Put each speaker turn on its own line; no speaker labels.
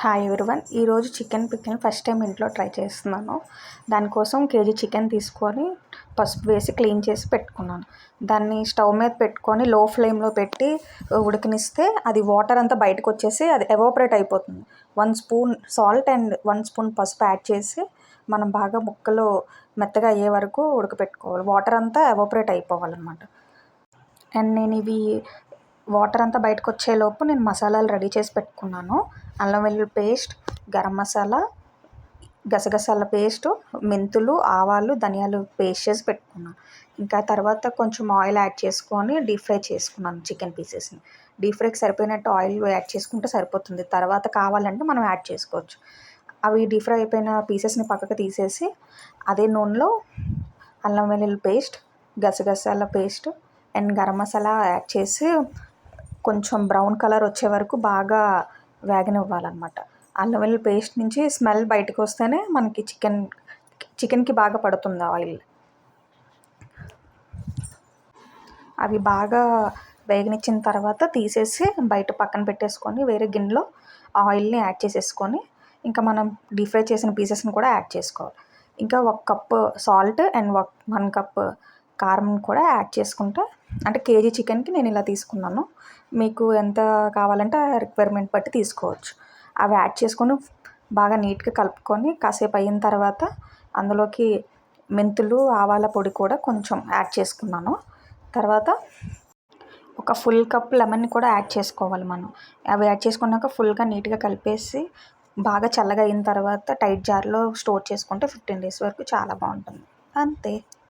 Hi everyone ఈరోజు chicken pickle first time ఇంట్లో try చేస్తున్నాను. దానికోసం కేజీ చికెన్ తీసుకొని పసుపు వేసి క్లీన్ చేసి పెట్టుకున్నాను. దాన్ని స్టవ్ మీద పెట్టుకొని లో ఫ్లేమ్లో పెట్టి ఉడకనిస్తే అది వాటర్ అంతా బయటకు వచ్చేసి అది ఎవాపరేట్ అయిపోతుంది. One spoon salt and one spoon పసుపు యాడ్ చేసి మనం బాగా ముక్కలు మెత్తగా అయ్యే వరకు ఉడకపెట్టుకోవాలి. వాటర్ అంతా ఎవాపరేట్ అయిపోవాలన్నమాట. అండ్ నేను ఇవి వాటర్ అంతా బయటకు వచ్చేలోపు నేను మసాలాలు రెడీ చేసి పెట్టుకున్నాను. అల్లం వెల్లుల్లి పేస్ట్ గరం మసాలా గసగసాల పేస్ట్ మెంతులు ఆవాలు ధనియాలు పేస్ట్ చేసి పెట్టుకున్నాను ఇంకా తర్వాత కొంచెం ఆయిల్ యాడ్ చేసుకొని డీప్ ఫ్రై చేసుకున్నాను చికెన్ పీసెస్ని. డీప్ ఫ్రైకి సరిపోయినట్టు ఆయిల్ యాడ్ చేసుకుంటే సరిపోతుంది. తర్వాత కావాలంటే మనం యాడ్ చేసుకోవచ్చు. అవి డీప్ ఫ్రై అయిపోయిన పీసెస్ని పక్కకు తీసేసి అదే నూనెలో అల్లం వెల్లుల్లి పేస్ట్ గసగసాల paste and garam masala add చేసి కొంచెం బ్రౌన్ కలర్ వచ్చే వరకు బాగా వేగనివ్వాలన్నమాట. అల్లం వెల్లుల్లి పేస్ట్ నుంచి స్మెల్ బయటకు వస్తేనే మనకి చికెన్ చికెన్కి బాగా పడుతుంది ఆయిల్. అవి బాగా వేగనిచ్చిన తర్వాత తీసేసి బయట పక్కన పెట్టేసుకొని వేరే గిన్నెలో ఆయిల్ని యాడ్ చేసేసుకొని ఇంకా మనం డీప్ ఫ్రై చేసిన పీసెస్ని కూడా యాడ్ చేసుకోవాలి. ఇంకా ఒక కప్పు సాల్ట్ అండ్ ఒక వన్ కప్ కారం కూడా యాడ్ చేసుకుంటే. అంటే కేజీ చికెన్కి నేను ఇలా తీసుకున్నాను. మీకు ఎంత కావాలంటే ఆ రిక్వైర్మెంట్ బట్టి తీసుకోవచ్చు. అవి యాడ్ చేసుకొని బాగా నీట్గా కలుపుకొని కాసేపు అయిన తర్వాత అందులోకి మెంతులు ఆవాల పొడి కూడా కొంచెం యాడ్ చేసుకున్నాను. తర్వాత ఒక ఫుల్ కప్ లెమన్ కూడా యాడ్ చేసుకోవాలి మనం. అవి యాడ్ చేసుకున్నాక ఫుల్గా నీట్గా కలిపేసి బాగా చల్లగా అయిన తర్వాత టైట్ జార్లో స్టోర్ చేసుకుంటే ఫిఫ్టీన్ డేస్ వరకు చాలా బాగుంటుంది. అంతే.